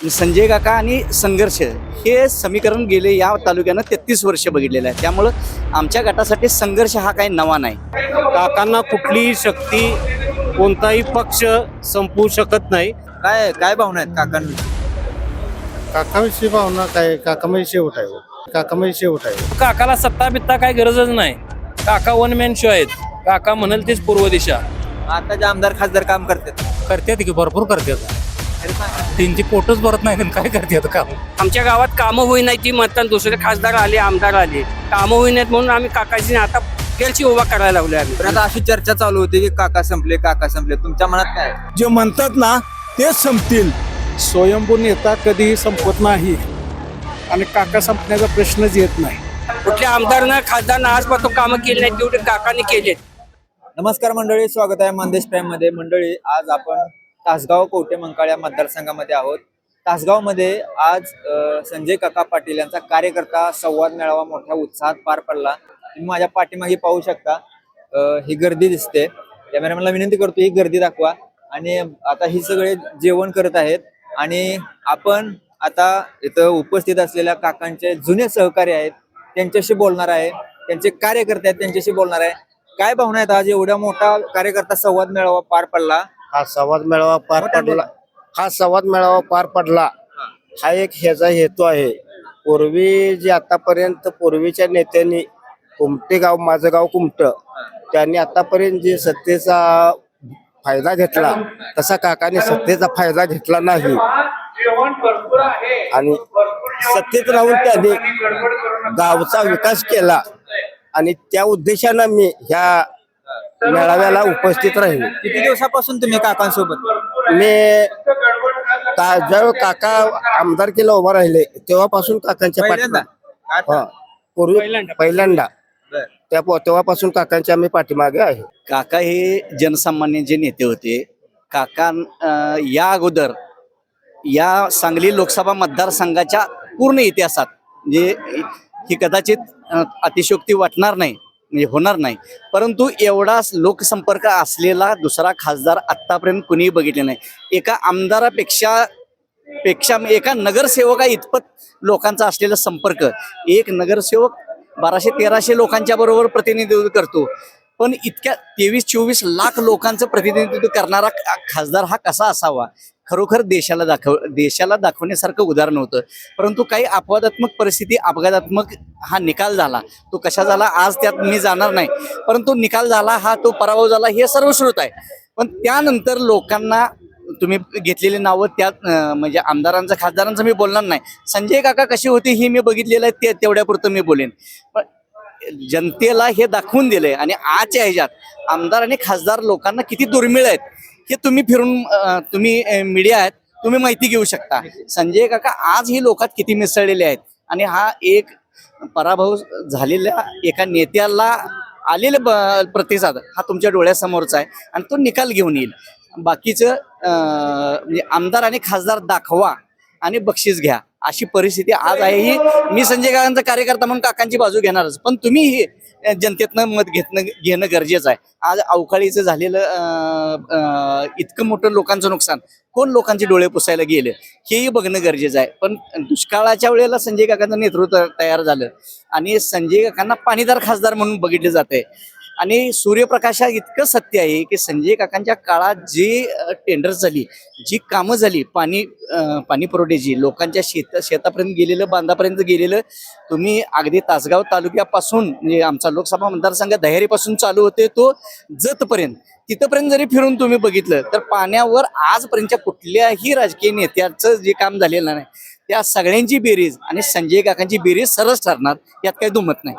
संजय काका आणि संघर्ष हे समीकरण गेले या तालुक्यानं तेहतीस वर्ष बघितलेलं आहे. त्यामुळं आमच्या गटासाठी संघर्ष हा काही नवा नाही. काकांना कुठलीही शक्ती कोणताही पक्ष संपवू शकत नाही. काय काय भावना आहेत काकांविषयी? काकाविषयी भावना काय? काकामध्ये शेवट आहे हो. काकामध्ये शेवट आहे काकाला सत्ता बित्ता काय गरजच नाही. काका वन मॅन शो आहेत. काका म्हणाल तेच पूर्व दिशा. आताचे आमदार खासदार काम करतात. करतात की भरपूर करतात. त्यांची पोटच भरत नाही आणि काय करतात काम? आमच्या गावात कामं होई नाही ती मतदान दुसरे खासदार आले आमदार आले. कामं होई नाहीत म्हणून आम्ही काकाची आता गेलची उभा करायला लागलो आम्ही. आता अशी चर्चा चालू होती की काका संपले काका संपले. तुमच्या मनात काय? आहे? जे म्हणतात ना तेच संपतील. स्वयंभू नेता कधीही संपत नाही आणि काका संपण्याचा प्रश्नच येत नाही. कुठल्या आमदारनं खासदारनं आजपासून कामं केली नाही तेवढे काकाने केलेत. नमस्कार मंडळी स्वागत आहे मंदेश प्राईममध्ये. मंडळी आज आपण तासगाव कोटे मंकाळ या मतदारसंघामध्ये आहोत? तासगावमध्ये आज संजय काका पाटील यांचा कार्यकर्ता संवाद मेळावा मोठ्या उत्साहात पार पडला. तुम्ही माझ्या पाठीमागे पाहू शकता. ही गर्दी दिसते. कॅमेरामॅनला विनंती करतो ही गर्दी दाखवा. आणि आता ही सगळे जेवण करत आहेत. आणि आपण आता इथं उपस्थित असलेल्या काकांचे जुने सहकारी आहेत त्यांच्याशी बोलणार आहे. त्यांचे कार्यकर्ते आहेत त्यांच्याशी बोलणार आहे. काय भावना आहेत? आज एवढा मोठा कार्यकर्ता संवाद मेळावा पार पडला. हा संवाद मेळावा पार पडला. हा संवाद मेळावा पार पडला. हा. एक ह्याचा हेतू आहे. पूर्वी जे आतापर्यंत पूर्वीच्या नेत्यांनी कुमटे गाव माझं गाव कुमट त्यांनी आतापर्यंत जे सत्तेचा फायदा घेतला तसा काकाने सत्तेचा फायदा घेतला नाही. आणि सत्तेत राहून त्यांनी गावचा विकास केला. आणि त्या उद्देशानं मी ह्या मेळाव्याला उपस्थित राहील. किती दिवसापासून तुम्ही काकांसोबत? मी का- ज्यावेळी काका आमदार केला उभा राहिले तेव्हापासून काकांच्या पहिल्यांदा? पाठीमागे. आता? हा. पूर्वी पहिल्यांदा. बरं. त्या तेव्हापासून काकांच्या आम्ही पाठीमागे आहे. काका हे जनसामान्यांचे नेते होते काका अं, या अगोदर या सांगली लोकसभा मतदारसंघाच्या पूर्ण इतिहासात म्हणजे ही कदाचित अं, अतिशयोक्ती वाटणार नाही. म्हणजे होणार नाही. परंतु एवढा लोकसंपर्क असलेला दुसरा खासदार आत्तापर्यंत कुणीही बघितले नाही. एका आमदारापेक्षा पेक्षा एका नगरसेवका इतपत लोकांचा असलेला संपर्क. एक नगरसेवक बाराशे तेराशे लोकांच्या बरोबर प्रतिनिधित्व करतो. पण इतक्या तेवीस चोवीस लाख लोकांचं प्रतिनिधित्व करणारा खासदार हा कसा असावा? खरोखर देशाला दाखव देशाला दाखवण्यासारखं उदाहरण होतं. परंतु काही अपवादात्मक परिस्थिती अपघातात्मक हा निकाल झाला. तो कशा झाला? आज त्यात मी जाणार नाही. परंतु निकाल झाला हा तो पराभव झाला हे सर्वश्रुत आहे. पण त्यानंतर लोकांना तुम्ही घेतलेली नावं त्यात म्हणजे आमदारांचं खासदारांचं मी बोलणार नाही. संजय काका कशी होती हे मी बघितलेलं आहे ते तेवढ्यापुरतं मी बोलेन. पण जनतेला हे दाखवून दिलंय. आणि आजच्या ह्याच्यात आमदार आणि खासदार लोकांना किती दुर्मिळ आहेत हे तुम्ही फिरून तुम्ही मीडिया आहेत तुम्ही माहिती घेऊ शकता. संजय काका आज ही लोकात किती मिसळलेले आहेत? आणि हा एक पराभव झालेल्या एका नेत्याला आलेले ब- प्रतिसाद हा तुमच्या डोळ्यासमोरचा आहे आणि तो निकाल घेऊन येईल. बाकीचं म्हणजे आमदार आणि खासदार दाखवा आणि बक्षीस घ्या. अशी परिस्थिती आज आहे. ही मी संजय काकांचा कार्यकर्ता म्हणून काकांची बाजू घेणारच. पण तुम्ही ही जनतेतनं मत घेतणं घेणं गरजेचं आहे. आज अवकाळीचं झालेलं इतकं मोठं लोकांचं नुकसान. कोण लोकांचे डोळे पुसायला गेले? हेही बघणं गरजेचं आहे. पण दुष्काळाच्या वेळेला संजय काकांचं नेतृत्व तयार झालं. आणि संजय काकांना पाणीदार खासदार म्हणून बघितलं जात आहे आणि सूर्यप्रकाशा इतकं सत्य आहे की संजय काकांच्या काळात जी टेंडर झाली जी कामं झाली पाणी पाणी पुरवठ्याची लोकांच्या शेत शेतापर्यंत गेलेलं बांधापर्यंत गेलेलं तुम्ही अगदी तासगाव तालुक्यापासून म्हणजे आमचा लोकसभा मतदारसंघ दहेरीपासून चालू होते तो जतपर्यंत तिथपर्यंत जरी फिरून तुम्ही बघितलं तर पाण्यावर आजपर्यंतच्या कुठल्याही राजकीय नेत्याचं जे काम झालेलं नाही त्या सगळ्यांची बेरीज आणि संजय काकांची बेरीज सरस ठरणार यात काही दुमत नाही.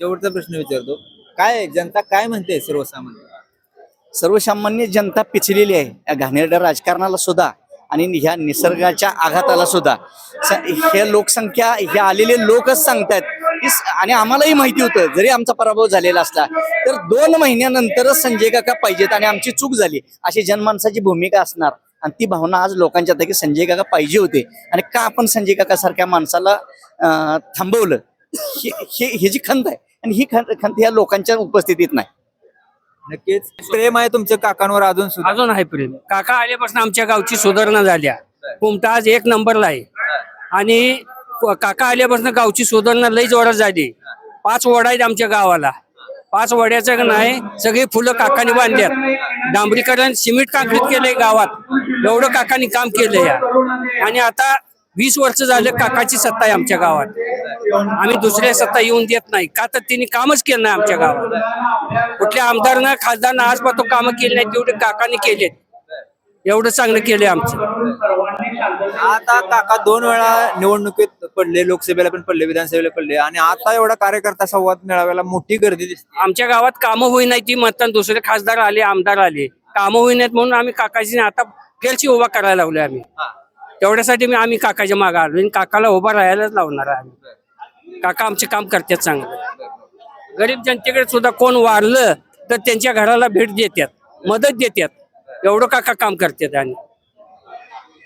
शेवटचा प्रश्न विचारतो. काय जनता काय म्हणते सर्वसामान्य? सर्वसामान्य जनता पिचलेली आहे. या घाणेरड्या राजकारणाला सुद्धा आणि ह्या निसर्गाच्या आघाताला सुद्धा. हे लोकसंख्या हे आलेले लोकच सांगतायत. की आणि आम्हालाही माहिती होतं. जरी आमचा पराभव झालेला असला तर दोन महिन्यानंतरच संजय काका पाहिजेत आणि आमची चूक झाली. अशी जनमानसाची भूमिका असणार. आणि ती भावना आज लोकांच्या की संजय काका पाहिजे होते. आणि का आपण संजय काका सारख्या माणसाला अं, थांबवलं? हे हे- ह्याची खंत आहे आणि ही खंत खंत ह्या लोकांच्या उपस्थितीत नाही. नक्कीच. प्रेम आहे तुमच्या काकांवर अजून सुद्धा? अजून आहे प्रेम. काका आल्यापासून आमच्या गावची सुधारणा झाल्या कुमटा आज एक नंबरला आहे. आणि क- काका आल्यापासून गावची सुधारणा लई जोरात झाली. पाच वडा आहेत आमच्या गावाला. पाच वड्याचं का नाही सगळी फुलं काकाने बांधल्यात. डांबरीकरण सिमेंट काँक्रीट केलंय गावात. एवढं काकाने काम केलंय या. आणि आता वीस वर्ष झालं काकाची सत्ता आहे आमच्या गावात. आम्ही दुसऱ्या सत्ता येऊन देत नाही. का तर तिने कामच केलं नाही आमच्या गावात. कुठल्या आमदारनं खासदारनं आजपासून कामं केली नाही तेवढे काकाने केलेत. एवढं चांगलं केलंय आमचं. आता काका दोन वेळा निवडणुकीत पडले लोकसभेला पण पडले विधानसभेला पडले. आणि आता एवढा कार्यकर्ता संवाद मेळाव्याला मोठी गर्दी दिसते. आमच्या गावात कामं होई नाही ती म्हणतात दुसरे खासदार आले आमदार आले. कामं होई नाहीत म्हणून आम्ही काकाची आता फेरची उभा करायला लावले आम्ही. तेवढ्यासाठी मी आम्ही काकाच्या मागे आलो. आणि काकाला उभा राहायलाच लावणार आहे आम्ही. काका आमचे काम करतात चांगलं. गरीब जनतेकडे सुद्धा कोण वारलं तर त्यांच्या घराला भेट देतात मदत देतात. एवढं काका काम करतात आणि.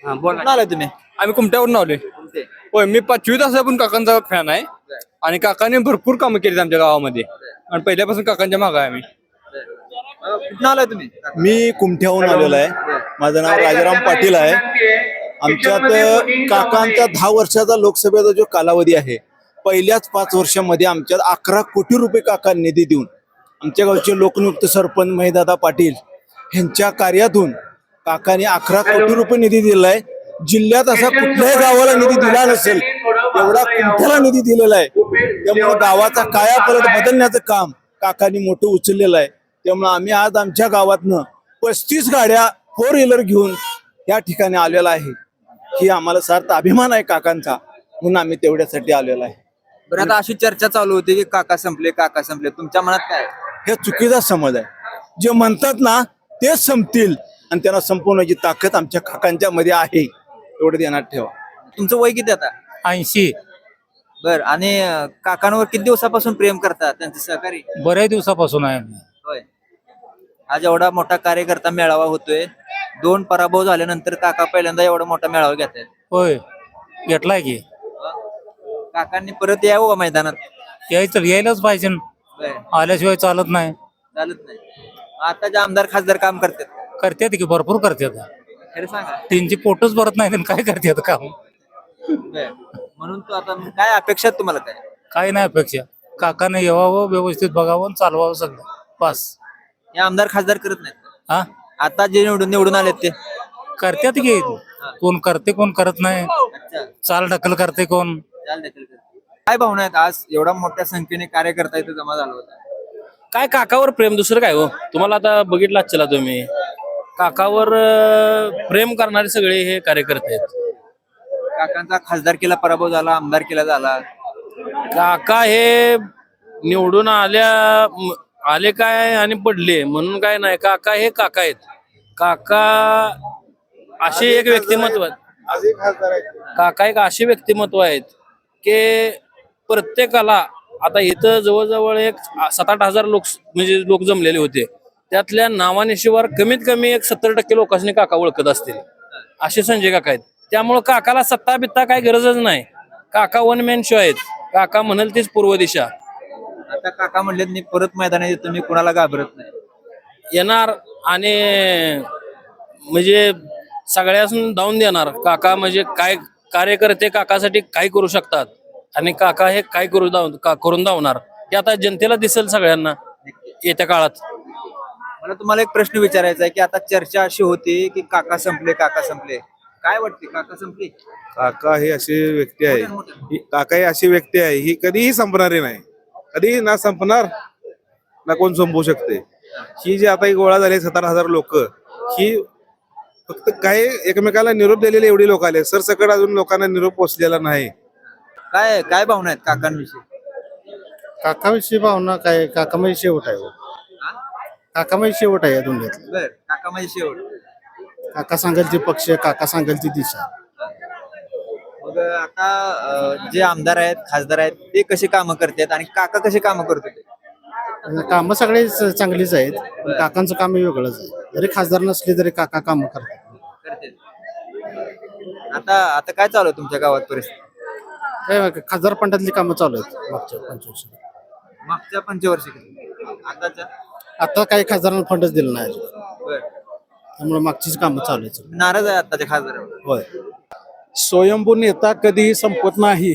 हा बोला. कुठून आलाय तुम्ही? आम्ही कुमट्यावरून आलोय. होय मी पाचवी तासापासून काकांचा फॅन आहे आणि काकाने भरपूर कामं केली आमच्या गावामध्ये. आणि पहिल्यापासून काकांच्या मागे आहे आम्ही. कुठून आलाय तुम्ही? मी कुमठ्याहून आलेलो आहे. माझं नाव राजाराम पाटील आहे. आमच्यात काकांचा दहा वर्षाचा लोकसभेचा जो कालावधी आहे पहिल्याच पाच वर्षामध्ये आमच्यात अकरा कोटी रुपये काका निधी देऊन आमच्या गावचे लोकनियुक्त सरपंच महिदादा पाटील ह्यांच्या कार्यातून काकाने अकरा कोटी रुपये निधी दिलाय. जिल्ह्यात असा कुठल्याही गावाला निधी दिला नसेल एवढा कुमठ्याला निधी दिलेला आहे. त्यामुळे गावाचा कायापलट बदलण्याचं काम काकांनी मोठं उचललेलं आहे. त्यामुळे आम्ही आज आमच्या गावातनं पस्तीस गाड्या फोर व्हीलर घेऊन या ठिकाणी आलेला आहे. ही आम्हाला सार्थ अभिमान आहे काकांचा म्हणून आम्ही तेवढ्यासाठी आलेलो आहे. बरं आता अशी चर्चा चालू होती की काका संपले काका संपले. तुमच्या मनात काय? आहे? हे चुकीचा समज आहे. जे म्हणतात ना तेच संपतील. आणि त्यांना संपवण्याची ताकद आमच्या काकांच्या मध्ये आहे एवढं ध्यानात ठेवा. तुमचं वय किती आता? ऐंशी. बर आणि अं, काकांवर किती दिवसापासून प्रेम करतात? त्यांचे सहकारी? बऱ्याच दिवसापासून आहे. आम्ही. होय. आज एवढा मोठा कार्यकर्ता मेळावा होतोय. दोन पराभव झाल्यानंतर काका पहिल्यांदा एवढा मोठा मेळावा घेत आहेत होय. घेतलाय की. काकांनी परत यावं का मैदानात? यायचं यायलाच पाहिजे. आल्याशिवाय चालत नाही. चालत नाही. आता जे आमदार खासदार काम करतात. करतात की भरपूर करतात. खरं सांगा. त्यांची पोटच भरत नाही काय करतात काम. म्हणून तू आता काय अपेक्षा आहेत तुम्हाला काय? काय नाही अपेक्षा. काकाने यावावं व्यवस्थित बघावं आणि चालवावं सगळं. बस. हे आमदार खासदार करत नाहीत. हा? आता जे निवडून निवडून आलेत ते. करतात की कोण करते कोण करत नाही. अच्छा. चाल ढकल करते कोण. काय भावना आहेत? आज एवढा मोठ्या संख्येने कार्यकर्ता इथे जमा झाला होता. काय काकावर प्रेम दुसरं काय हो? तुम्हाला आता बघितलं चला तुम्ही. काकावर अं, प्रेम करणारे सगळे हे कार्यकर्ते आहेत. काकांचा खासदारकीला पराभव झाला आमदारकीला झाला. काका हे निवडून आल्या म- आले काय आणि पडले म्हणून काय नाही. काका हे काका आहेत. काका असे एक व्यक्तिमत्व आहेत. काका एक असे व्यक्तिमत्व आहेत. की प्रत्येकाला आता इथं जवळजवळ एक सात आठ हजार लोक म्हणजे लोक जमलेले होते. त्यातल्या नावानिशिवार कमीत कमी एक सत्तर टक्के लोकांनी काका ओळखत असतील. असे संजय काका आहेत. त्यामुळं काकाला सत्ता बित्ता काय गरजच नाही. काका वन मॅन शो आहेत. काका म्हणाल तीच पूर्व दिशा. आता काका म्हणले मी परत मैदानात येतो मी कुणाला घाबरत नाही. येणार आणि म्हणजे सगळ्यासून धावून देणार. काका म्हणजे काय कार्यकर्ते काकासाठी काय करू शकतात. आणि काका हे काय करू दाव का करून धावणार हे आता जनतेला दिसेल सगळ्यांना येत्या काळात. मला तुम्हाला एक प्रश्न विचारायचा आहे की आता चर्चा अशी होती की काका संपले काका संपले. काय वाटते काका संपले? काका ही अशी व्यक्ती आहे. ही- काका ही अशी व्यक्ती आहे. ही कधीही संपणारी नाही. कधीही ना संपणार ना कोण संपवू शकते. ही जी आता ही गोळा झाली सतरा हजार लोक ही फक्त काही एकमेकाला निरोप दिलेले एवढी लोक आले. सरसकट अजून लोकांना निरोप पोचलेला नाही. काय काय भावना आहेत काकांविषयी? काकाविषयी भावना काय? काका म्हणजे शेवट आहे हो. काका म्हणजे शेवट आहे या दुनियेत बर काका म्हणजे शेवट. काका सांगेल ती पक्ष काका सांगेल ती दिशा. मग आता अं, जे आमदार आहेत खासदार आहेत ते कशी कामं करतात आणि काका कशी कामं करत होते कामं सगळे चांगलीच आहेत. पण काकांचं काम वेगळंच आहे. जरी खासदार नसले तरी काका कामं करतात. करतात आता आता काय चालू आहे तुमच्या गावात परिस्थिती? काय खासदार पंडातली कामं चालू आहेत मागच्या पंचवर्ष मागच्या पंचवर्षी आताच्या? आता काही खासदारांना फंडच दिला नाही अजून. बर. त्यामुळे मागचीच कामं चालू आहेत नाराज आहे आताच्या खासदारावर? होय. स्वयंभू नेता कधीही संपत नाही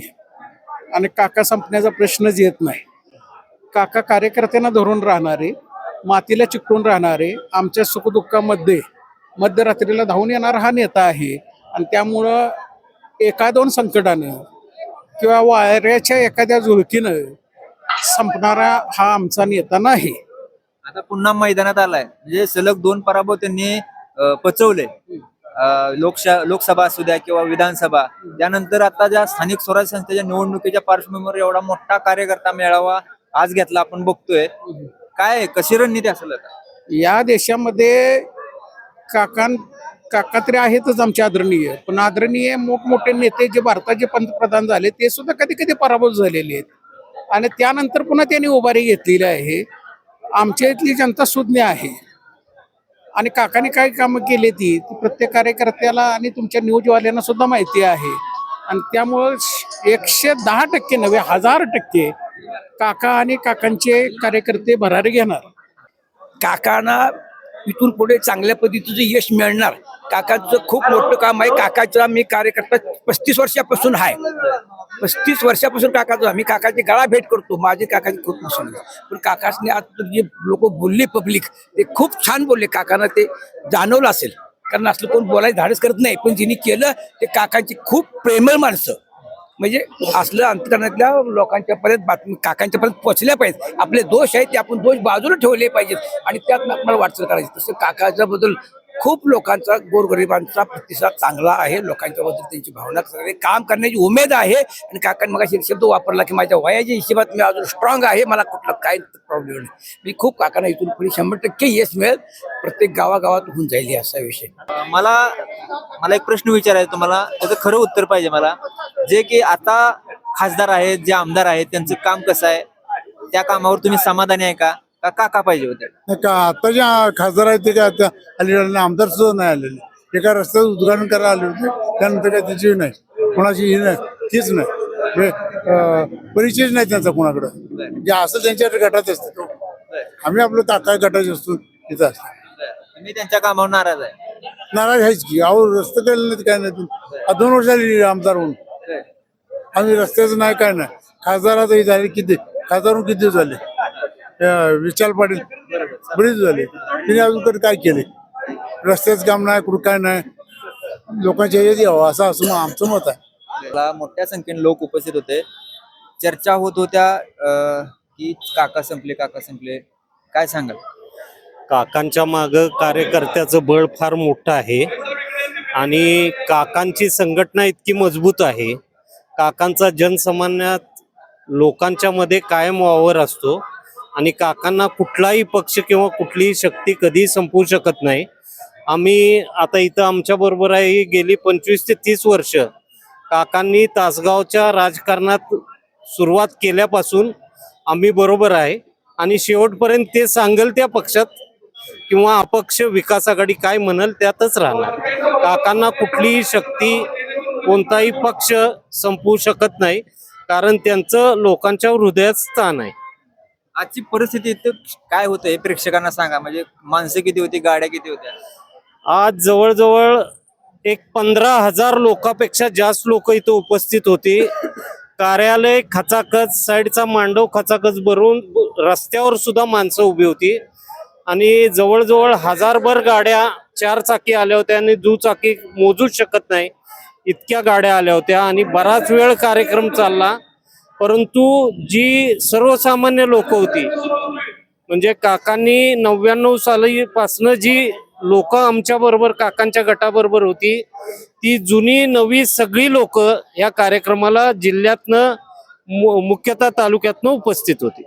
आणि काका संपण्याचा प्रश्नच येत नाही. काका कार्यकर्त्यांना धरून राहणारे मातीला चिकटून राहणारे आमच्या सुखदुःखामध्ये मध्यरात्रीला धावून येणारा हा नेता आहे. आणि त्यामुळं एका दोन संकटानं किंवा वाऱ्याच्या एखाद्या झुळकीनं संपणारा हा आमचा नेता नाही. आता पुन्हा मैदानात आलाय. म्हणजे सलग दोन पराभव त्यांनी पचवले. लोकशा लोकसभा असू द्या किंवा विधानसभा त्यानंतर आता ज्या स्थानिक स्वराज्य संस्थेच्या निवडणुकीच्या पार्श्वभूमीवर एवढा मोठा कार्यकर्ता मेळावा आज घेतला आपण बघतोय. काय आहे? कशी रणनीती असेल आता? या देशामध्ये काकां काका तरी आहेतच आमचे आदरणीय. पण आदरणीय मोठमोठे नेते जे भारताचे पंतप्रधान झाले ते सुद्धा कधी कधी पराभूत झालेले आहेत. आणि त्यानंतर पुन्हा त्यांनी उभारी घेतलेली आहे. आमच्या इथली जनता सुज्ञ आहे. आणि काकाने काय कामं केली ती ती प्रत्येक कार्यकर्त्याला आणि तुमच्या न्यूजवाल्यांना सुद्धा माहिती आहे. आणि त्यामुळं एकशे दहा टक्के नव्हे हजार टक्के काका आणि काकांचे कार्यकर्ते भरारी घेणार. काकांना इथून पुढे चांगल्या पद्धतीचं यश मिळणार. काकांचं खूप मोठं काम आहे. काकाचा मी कार्यकर्ता पस्तीस वर्षापासून आहे. पस्तीस वर्षापासून काकाचं आम्ही काकाची गळा भेट करतो. माझे काकाची खूप पसंत पण काकाने आज जे लोक बोलले पब्लिक ते खूप छान बोलले. काकांना ते जाणवलं असेल. कारण असलं कोण बोलायला धाडस करत नाही. पण जिने केलं ते काकांची खूप प्रेमळ माणसं. म्हणजे असलं अंतकरणातल्या लोकांच्या पर्यंत बातमी काकांच्या पर्यंत पोहोचल्या पाहिजेत. आपले दोष आहेत ते आपण दोष बाजूला ठेवले पाहिजेत. आणि त्यात आपल्याला वाटचाल करायची. तसं काकाच्याबद्दल खूप लोकांचा गोरगरिबांचा प्रतिसाद चांगला आहे. लोकांच्या बद्दल त्यांची भावना सगळे काम करण्याची उमेद आहे. आणि काकांनी मग शब्द वापरला की माझ्या वयाच्या हिशोबात मी अजून स्ट्रॉंग आहे. मला कुठला काय प्रॉब्लेम नाही. मी खूप काकांना इथून पुढे शंभर टक्के यश मिळेल. प्रत्येक गावागावात होऊन जाईल असा विषय. मला मला एक प्रश्न विचारायचा तुम्हाला. त्याचं खरं उत्तर पाहिजे मला. जे की आता खासदार आहेत जे आमदार आहेत त्यांचं काम कसं आहे? त्या कामावर तुम्ही समाधानी आहे का? का काका पाहिजे होते? नाही का आता जे खासदार आहेत ते काय आता आलेले नाही, आमदार सुद्धा नाही आलेले. एका रस्त्याचं उद्घाटन करायला आले होते. त्यानंतर काय त्याची नाही. कोणाची ही नाही. तीच नाही. म्हणजे, अं, परिचयच नाही त्यांचा कोणाकडं. जे असं त्यांच्या गटात असतं आम्ही आपलं ताका गटाचे असतो तिथं असतो. तुम्ही त्यांच्या कामावर नाराज आहे. नाराज आहेच की. अहो रस्ते केले नाही काय नाही आता दोन वर्ष झाली आमदार होऊन. आम्ही रस्त्याचं नाही काय नाही. खासदारात झाले किती? खासदार होऊन किती दिवस झाले? विशाल पाटील बरेच झाले. तिने अजून तरी काय केले? रस्त्याचं काम नाही कुठं काय नाही. लोकांच्या ह्याच्यात यावं असं असं आमचं मत आहे. मला मोठ्या संख्येने लोक उपस्थित होते. चर्चा होत होत्या की काका संपले काका संपले. काय सांगाल? काकांच्या माग कार्यकर्त्याचं बळ फार मोठं आहे. आणि काकांची संघटना इतकी मजबूत आहे. काकांचा जनसामान्यात लोकांच्या मध्ये कायम वावर असतो. आणि काकांना कुठलाही पक्ष किंवा कुठलीही शक्ती कधीही संपवू शकत नाही. आम्ही आता इथं आमच्या बरोबर आहे गेली पंचवीस ते तीस वर्ष काकांनी तासगावच्या राजकारणात सुरुवात केल्यापासून आम्ही बरोबर आहे. आणि शेवटपर्यंत ते सांगेल त्या पक्षात किंवा अपक्ष विकास आघाडी काय म्हणल त्यातच राहणार. काकांना कुठलीही शक्ती कोणताही पक्ष संपवू शकत नाही. कारण त्यांचं लोकांच्या हृदयात स्थान आहे. आजची परिस्थिती इथं काय होतं हे प्रेक्षकांना सांगा. म्हणजे माणसं किती होती गाड्या किती होत्या? आज जवळजवळ एक पंधरा हजार लोकांपेक्षा जास्त लोक इथं उपस्थित होती. कार्यालय खचाखच साईडचा मांडव खचाखच भरून रस्त्यावर सुद्धा माणसं उभी होती. आणि जवळजवळ हजारभर गाड्या चार चाकी आल्या होत्या आणि दुचाकी मोजूच शकत नाही. इतक्या गाड्या आल्या होत्या आणि बराच वेळ कार्यक्रम चालला. परंतु जी सर्वसामान्य लोक होती म्हणजे काकांनी नव्याण्णव सालीपासनं जी लोक आमच्या बरोबर काकांच्या गटाबरोबर होती ती जुनी नवी सगळी लोक या कार्यक्रमाला जिल्ह्यातनं मुख्यतः तालुक्यातनं उपस्थित होती.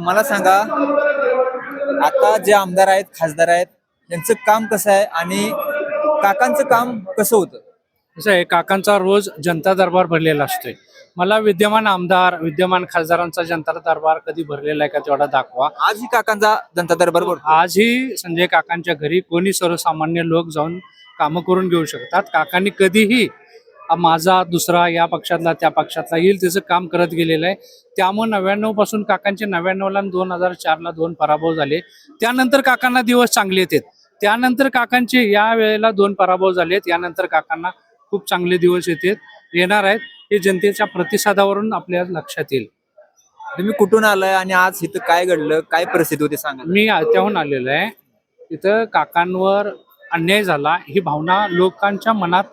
मला सांगा आता जे आमदार आहेत खासदार आहेत त्यांचं काम कसं आहे आणि काकांचं काम कसं होतं? कसं आहे काकांचा रोज जनता दरबार भरलेला असतोय. मला विद्यमान आमदार विद्यमान खासदारांचा जनता दरबार कधी भरलेला आहे का तेवढा दाखवा. आजही काकांचा जनता दरबार भरतो. आजही संजय काकांच्या घरी कोणी सर्वसामान्य लोक जाऊन कामं करून घेऊ शकतात. काकांनी कधीही हा माझा दुसरा या पक्षातला त्या पक्षातला येईल त्याचं काम करत गेलेलं आहे. त्यामुळे नव्याण्णवपासून काकांचे नव्याण्णवला आणि दोन हजार चारला दोन पराभव झाले. त्यानंतर काकांना दिवस चांगले येतात त्यानंतर काकांचे या वेळेला दोन पराभव झालेत यानंतर काकांना खूप चांगले दिवस येतात येणार आहेत. हे जनतेच्या प्रतिसादावरून आपल्या लक्षात येईल. तुम्ही कुठून आलाय आणि आज इथं काय घडलं? काय परिस्थिती होती सांगा. मी त्याहून आलेलो आहे. तिथं काकांवर अन्याय झाला. ही भावना लोकांच्या मनात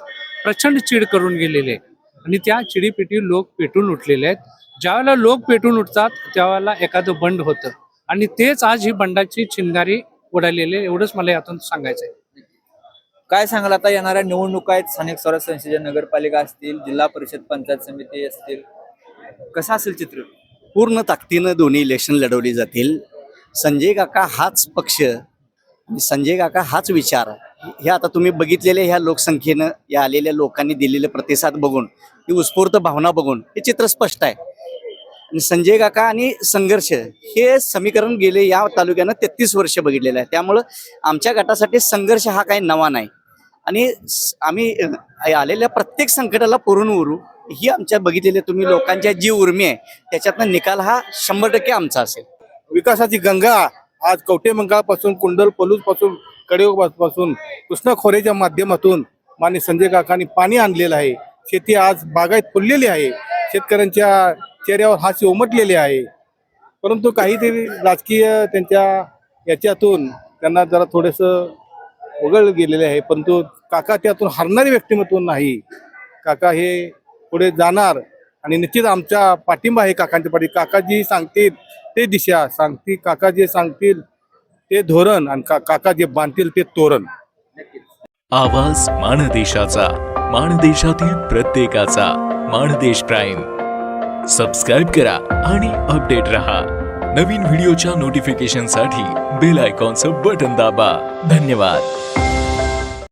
प्रचंड चीड करून गेलेली आहे. आणि त्या चिडीपिटी लोक पेटून उठलेले आहेत. ज्यावेळेला लोक पेटून उठतात त्यावेळेला एखादं बंड होतं. आणि तेच आज ही बंडाची चिंगारी उडालेली एवढंच मला यातून सांगायचं आहे काय सांगाल? आता येणाऱ्या निवडणुका आहेत. स्थानिक स्वराज्य संस्थेच्या नगरपालिका असतील जिल्हा परिषद पंचायत समिती असतील. कसं असेल चित्र? पूर्ण ताकदीनं दोन्ही इलेक्शन लढवली जातील. संजय काका हाच पक्ष संजय काका हाच विचार. हे आता तुम्ही बघितलेले ह्या लोकसंख्येनं या आलेल्या लोकांनी दिलेले प्रतिसाद बघून ही उत्स्फूर्त भावना बघून हे चित्र स्पष्ट आहे. आणि संजय काका आणि संघर्ष हे समीकरण गेले या तालुक्यानं तेहतीस वर्ष बघितलेलं आहे. त्यामुळं आमच्या गटासाठी संघर्ष हा काही नवा नाही. आणि आम्ही आलेल्या प्रत्येक संकटाला पुरून उरू ही आमच्या बघितलेले तुम्ही लोकांच्या जी उर्मी आहे त्याच्यातनं निकाल हा शंभर टक्के आमचा असेल. विकासाची गंगा आज कवठे मंगळापासून कुंडल पलूसपासून कडेव कृष्णा खोऱ्याच्या माध्यमातून माने संजय काकांनी पाणी आणलेलं आहे. शेती आज बागायत फुललेली आहे. शेतकऱ्यांच्या चेहऱ्यावर हास्य उमटलेले आहे. परंतु काहीतरी राजकीय त्यांच्या याच्यातून त्यांना जरा थोडंसं वगळ गेलेले आहे. परंतु काका त्यातून हरणारे व्यक्तिमत्व नाही. काका हे पुढे जाणार आणि निश्चित आमच्या पाठिंबा आहे काकांच्या पाठी. काका जी सांगतील ते दिशा सांगतील काका जे सांगतील ते धोरण आणि का- काका जे बांधतील ते तोरण. आवाज माणदेशाचा माणदेशातील प्रत्येकाचा माणदेश प्राईम. सबस्क्राईब करा आणि अपडेट रहा. नवीन व्हिडिओच्या नोटिफिकेशनसाठी बेल आयकॉनचं बटन दाबा. धन्यवाद.